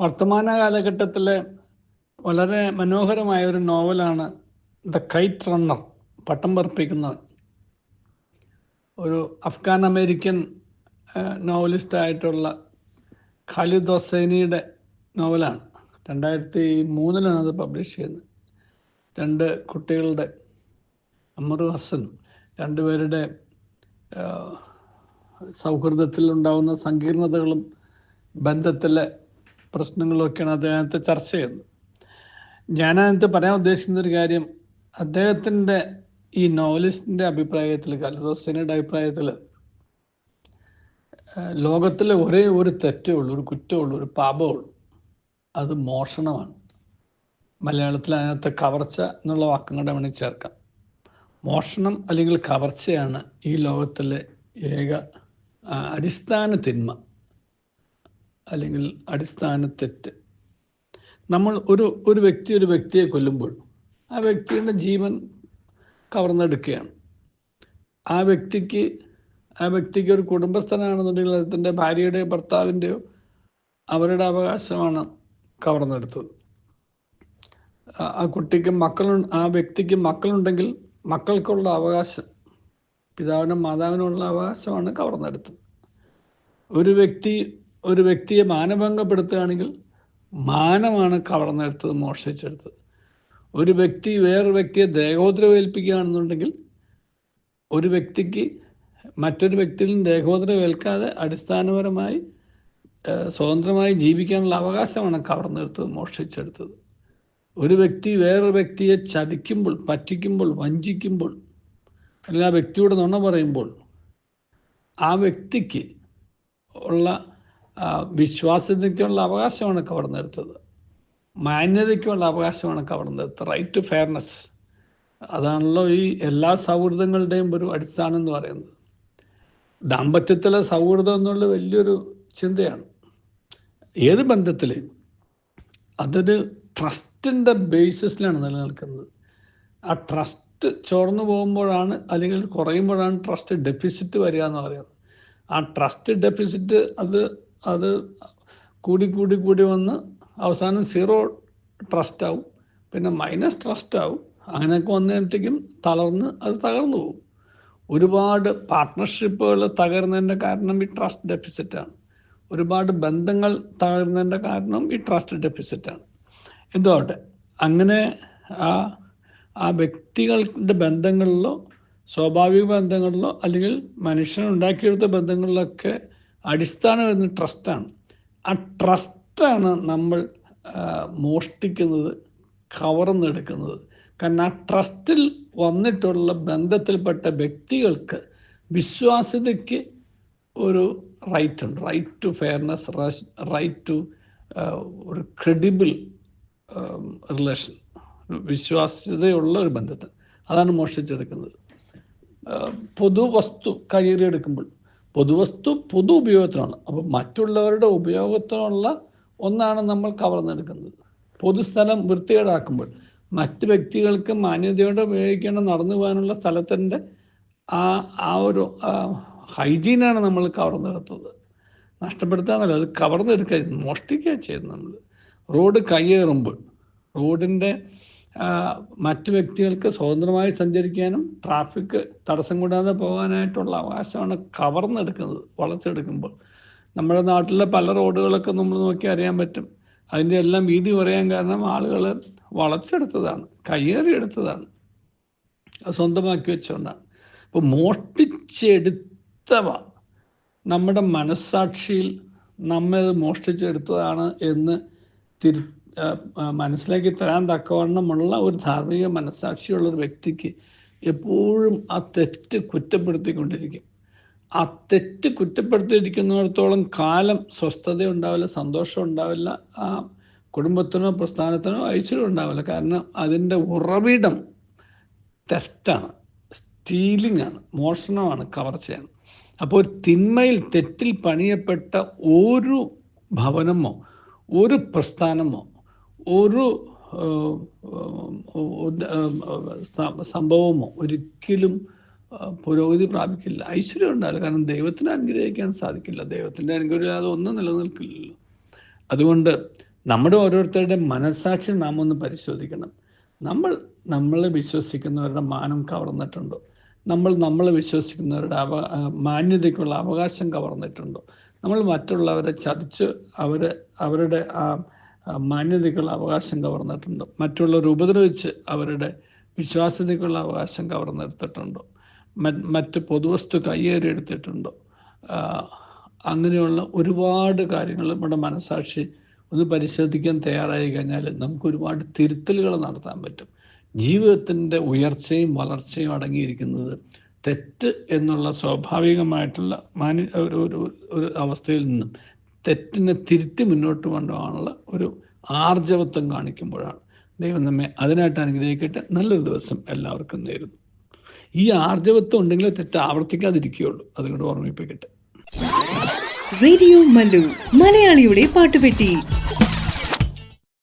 വർത്തമാന കാലഘട്ടത്തിലെ വളരെ മനോഹരമായ ഒരു നോവലാണ് ദ കൈറ്റ് റണ്ണർ പട്ടം പറപ്പിക്കുന്നത്. ഒരു അഫ്ഗാൻ അമേരിക്കൻ നോവലിസ്റ്റ് ആയിട്ടുള്ള ഖാലിദ് ഹൊസൈനിയുടെ നോവലാണ്. രണ്ടായിരത്തി മൂന്നിലാണ് അത് പബ്ലിഷ് ചെയ്യുന്നത്. രണ്ട് കുട്ടികളുടെ അമറു ഹസൻ രണ്ടുപേരുടെ സൗഹൃദത്തിൽ ഉണ്ടാകുന്ന സങ്കീർണതകളും ബന്ധത്തിലെ പ്രശ്നങ്ങളൊക്കെയാണ് അദ്ദേഹത്തെ ചർച്ച ചെയ്യുന്നത്. ഞാനതിനകത്ത് പറയാൻ ഉദ്ദേശിക്കുന്ന ഒരു കാര്യം അദ്ദേഹത്തിന്റെ ഈ നോവലിസ്റ്റിന്റെ അഭിപ്രായത്തിൽ കലദോസനയുടെ അഭിപ്രായത്തിൽ ലോകത്തിലെ ഒരേ ഒരു തെറ്റേ ഉള്ളൂ ഒരു കുറ്റമുള്ളൂ ഒരു പാപമുള്ളൂ അത് മോഷണമാണ്. മലയാളത്തിൽ അതിനകത്ത് കവർച്ച എന്നുള്ള വാക്കും കൂടെ വേണമെങ്കിൽ ചേർക്കാം. മോഷണം അല്ലെങ്കിൽ കവർച്ചയാണ് ഈ ലോകത്തിലെ ഏക അടിസ്ഥാന തിന്മ. അല്ലെങ്കിൽ അടിസ്ഥാന തെറ്റ്. നമ്മൾ ഒരു ഒരു വ്യക്തി ഒരു വ്യക്തിയെ കൊല്ലുമ്പോൾ ആ വ്യക്തിയുടെ ജീവൻ കവർന്നെടുക്കുകയാണ്. ആ വ്യക്തിക്ക് ആ വ്യക്തിക്ക് ഒരു കുടുംബസ്ഥനാണെന്നുണ്ടെങ്കിൽ അദ്ദേഹത്തിന്റെ ഭാര്യയുടെയോ ഭർത്താവിന്റെയോ അവരുടെ അവകാശമാണ് കവർന്നെടുത്തത്. ആ- കുട്ടിക്ക് മക്കളു ആ വ്യക്തിക്ക് മക്കളുണ്ടെങ്കിൽ മക്കൾക്കുള്ള അവകാശം പിതാവിനും മാതാവിനുമുള്ള അവകാശമാണ് കവർന്നെടുത്തത്. ഒരു വ്യക്തി ഒരു വ്യക്തിയെ മാനഭംഗപ്പെടുത്തുകയാണെങ്കിൽ മാനമാണ് കവർന്നെടുത്തത് മോഷ്ടിച്ചെടുത്തത്. ഒരു വ്യക്തി വേറൊരു വ്യക്തിയെ ദേഹോദ്രവേൽപ്പിക്കുകയാണെന്നുണ്ടെങ്കിൽ ഒരു വ്യക്തിക്ക് മറ്റൊരു വ്യക്തിയിൽ നിന്ന് ദേഹോദ്രവേൽക്കാതെ അടിസ്ഥാനപരമായി സ്വതന്ത്രമായി ജീവിക്കാനുള്ള അവകാശമാണ് കവർന്നെടുത്തത് മോഷ്ടിച്ചെടുത്തത്. ഒരു വ്യക്തി വേറൊരു വ്യക്തിയെ ചതിക്കുമ്പോൾ പറ്റിക്കുമ്പോൾ വഞ്ചിക്കുമ്പോൾ അല്ലെങ്കിൽ ആ വ്യക്തിയുടെ നുണ പറയുമ്പോൾ ആ വ്യക്തിക്ക് ഉള്ള വിശ്വാസ്യതയ്ക്കുള്ള അവകാശമാണ് കവർന്നെടുത്തത് മാന്യതയ്ക്കുള്ള അവകാശമാണ് കവർന്നെടുത്തത് റൈറ്റ് ടു ഫെയർനെസ് അതാണല്ലോ ഈ എല്ലാ സൗഹൃദങ്ങളുടെയും ഒരു അടിസ്ഥാനം എന്ന് പറയുന്നത്. ദാമ്പത്യത്തിലെ സൗഹൃദം എന്നുള്ള വലിയൊരു ചിന്തയാണ്. ഏത് ബന്ധത്തിലെയും അതൊരു ട്രസ്റ്റിന്റെ ബേസിസിലാണ് നിലനിൽക്കുന്നത്. ആ ട്രസ്റ്റ് ചോർന്നു പോകുമ്പോഴാണ് അല്ലെങ്കിൽ കുറയുമ്പോഴാണ് ട്രസ്റ്റ് ഡെഫിസിറ്റ് വരിക എന്ന് പറയുന്നത്. ആ ട്രസ്റ്റ് ഡെഫിസിറ്റ് അത് അത് കൂടി കൂടി കൂടി വന്ന് അവസാനം സീറോ ട്രസ്റ്റ് ആവും. പിന്നെ മൈനസ് ട്രസ്റ്റ് ആവും. അങ്ങനെയൊക്കെ വന്നതിനത്തേക്കും തളർന്ന് അത് തകർന്നു പോകും. ഒരുപാട് പാർട്ട്ണർഷിപ്പുകൾ തകർന്നതിന്റെ കാരണം ഈ ട്രസ്റ്റ് ഡെഫിസിറ്റാണ് ഒരുപാട് ബന്ധങ്ങൾ തകർന്നതിന്റെ കാരണം ഈ ട്രസ്റ്റ് ഡെഫിസിറ്റാണ് എന്തുമാവട്ടെ അങ്ങനെ ആ ആ വ്യക്തികളുടെ ബന്ധങ്ങളിലോ സ്വാഭാവിക ബന്ധങ്ങളിലോ അല്ലെങ്കിൽ മനുഷ്യൻ ഉണ്ടാക്കിയെടുത്ത ബന്ധങ്ങളിലൊക്കെ അടിസ്ഥാനം വരുന്ന ട്രസ്റ്റാണ്. ആ ട്രസ്റ്റാണ് നമ്മൾ മോഷ്ടിക്കുന്നത് കവർന്നെടുക്കുന്നത്. കാരണം ആ ട്രസ്റ്റിൽ വന്നിട്ടുള്ള ബന്ധത്തിൽപ്പെട്ട വ്യക്തികൾക്ക് വിശ്വാസ്യതയ്ക്ക് ഒരു റൈറ്റ് ഉണ്ട് right to fairness right to ഒരു ക്രെഡിബിൾ റിലേഷൻ വിശ്വാസ്യതയുള്ള ഒരു ബന്ധത്തിൽ. അതാണ് മോഷ്ടിച്ചെടുക്കുന്നത്. പൊതു വസ്തു കയ്യേറിയെടുക്കുമ്പോൾ പൊതുവസ്തു പൊതു ഉപയോഗത്തിനാണ് അപ്പോൾ മറ്റുള്ളവരുടെ ഉപയോഗത്തിനുള്ള ഒന്നാണ് നമ്മൾ കവർന്നെടുക്കുന്നത്. പൊതുസ്ഥലം വൃത്തികേടാക്കുമ്പോൾ മറ്റ് വ്യക്തികൾക്ക് മാന്യതയോടെ ഉപയോഗിക്കേണ്ട നടന്നു പോകാനുള്ള സ്ഥലത്തിന്റെ ആ ആ ഒരു ഹൈജീനാണ് നമ്മൾ കവർന്നെടുത്തത്. നഷ്ടപ്പെടുത്താന്നല്ല അത് കവർന്നെടുക്കുക മോഷ്ടിക്കുക ചെയ്യുന്നത് നമ്മൾ. റോഡ് കയ്യേറുമ്പോൾ റോഡിന്റെ മറ്റ് വ്യക്തികൾക്ക് സ്വതന്ത്രമായി സഞ്ചരിക്കാനും ട്രാഫിക് തടസ്സം കൂടാതെ പോകാനായിട്ടുള്ള അവകാശമാണ് കവർന്നെടുക്കുന്നത് വളച്ചെടുക്കുമ്പോൾ. നമ്മുടെ നാട്ടിലെ പല റോഡുകളൊക്കെ നമ്മൾ നോക്കി അറിയാൻ പറ്റും. അതിന്റെ എല്ലാം വീതി കുറയാൻ കാരണം ആളുകൾ വളച്ചെടുത്തതാണ് കയ്യേറിയെടുത്തതാണ്. അത് സ്വന്തമാക്കി വെച്ചുകൊണ്ടാണ്. അപ്പോൾ മോഷ്ടിച്ചെടുത്തവ നമ്മുടെ മനസ്സാക്ഷിയിൽ നമ്മെ മോഷ്ടിച്ചെടുത്തതാണ് എന്ന് തിരു മനസ്സിലാക്കി തരാൻ തക്കവണ്ണമുള്ള ഒരു ധാർമ്മിക മനസ്സാക്ഷിയുള്ള ഒരു വ്യക്തിക്ക് എപ്പോഴും ആ തെറ്റ് കുറ്റപ്പെടുത്തിക്കൊണ്ടിരിക്കും. ആ തെറ്റ് കുറ്റപ്പെടുത്തിയിരിക്കുന്നിടത്തോളം കാലം സ്വസ്ഥത ഉണ്ടാവില്ല സന്തോഷം ഉണ്ടാവില്ല ആ കുടുംബത്തിനോ പ്രസ്ഥാനത്തിനോ ഐശ്വര്യം ഉണ്ടാവില്ല കാരണം അതിന്റെ ഉറവിടം തെറ്റാണ് സ്റ്റീലിംഗ് ആണ് മോഷണമാണ് കവർച്ചയാണ്. അപ്പോൾ ഒരു തിന്മയിൽ തെറ്റിൽ പണിയപ്പെട്ട ഒരു ഭവനമോ ഒരു പ്രസ്ഥാനമോ ഒരു സംഭവമോ ഒരിക്കലും പുരോഗതി പ്രാപിക്കില്ല. ഐശ്വര്യം ഉണ്ടാവില്ല. കാരണം ദൈവത്തിന് അനുഗ്രഹിക്കാൻ സാധിക്കില്ല. ദൈവത്തിന്റെ അനുഗ്രഹം അത് ഒന്നും നിലനിൽക്കില്ലല്ലോ. അതുകൊണ്ട് നമ്മുടെ ഓരോരുത്തരുടെ മനസ്സാക്ഷി നാം ഒന്ന് പരിശോധിക്കണം. നമ്മൾ നമ്മളെ വിശ്വസിക്കുന്നവരുടെ മാനം കവർന്നിട്ടുണ്ടോ? നമ്മൾ നമ്മളെ വിശ്വസിക്കുന്നവരുടെ അവ മാന്യതയ്ക്കുള്ള അവകാശം കവർന്നിട്ടുണ്ടോ? നമ്മൾ മറ്റുള്ളവരെ ചതിച്ച് അവരെ അവരുടെ ആ, മാന്യതയ്ക്കുള്ള അവകാശം കവർന്നിട്ടുണ്ടോ. മറ്റുള്ളവർ ഉപദ്രവിച്ച് അവരുടെ വിശ്വാസ്യതയ്ക്കുള്ള അവകാശം കവർന്നെടുത്തിട്ടുണ്ടോ. മറ്റ് പൊതുവസ്തു കയ്യേറി എടുത്തിട്ടുണ്ടോ. അങ്ങനെയുള്ള ഒരുപാട് കാര്യങ്ങൾ നമ്മുടെ മനസാക്ഷി ഒന്ന് പരിശോധിക്കാൻ തയ്യാറായി കഴിഞ്ഞാൽ നമുക്ക് ഒരുപാട് തിരുത്തലുകൾ നടത്താൻ പറ്റും. ജീവിതത്തിന്റെ ഉയർച്ചയും വളർച്ചയും അടങ്ങിയിരിക്കുന്നത് തെറ്റ് എന്നുള്ള സ്വാഭാവികമായിട്ടുള്ള മാന്യ ഒരു ഒരു അവസ്ഥയിൽ നിന്നും തെറ്റിനെ തിരുത്തി മുന്നോട്ട് കൊണ്ടുപോകാനുള്ള ഒരു ആർജവത്വം കാണിക്കുമ്പോഴാണ് ദൈവം നമ്മെ അതിനായിട്ട് അനുഗ്രഹിക്കട്ടെ. നല്ലൊരു ദിവസം എല്ലാവർക്കും നേരുന്നു. ഈ ആർജവത്വം ഉണ്ടെങ്കിൽ തെറ്റ് ആവർത്തിക്കാതിരിക്കുകയുള്ളൂ. അതുകൊണ്ട് ഓർമ്മിപ്പിക്കട്ടെ. റേഡിയോ മലയാളിയുടെ പാട്ടുപെട്ടി.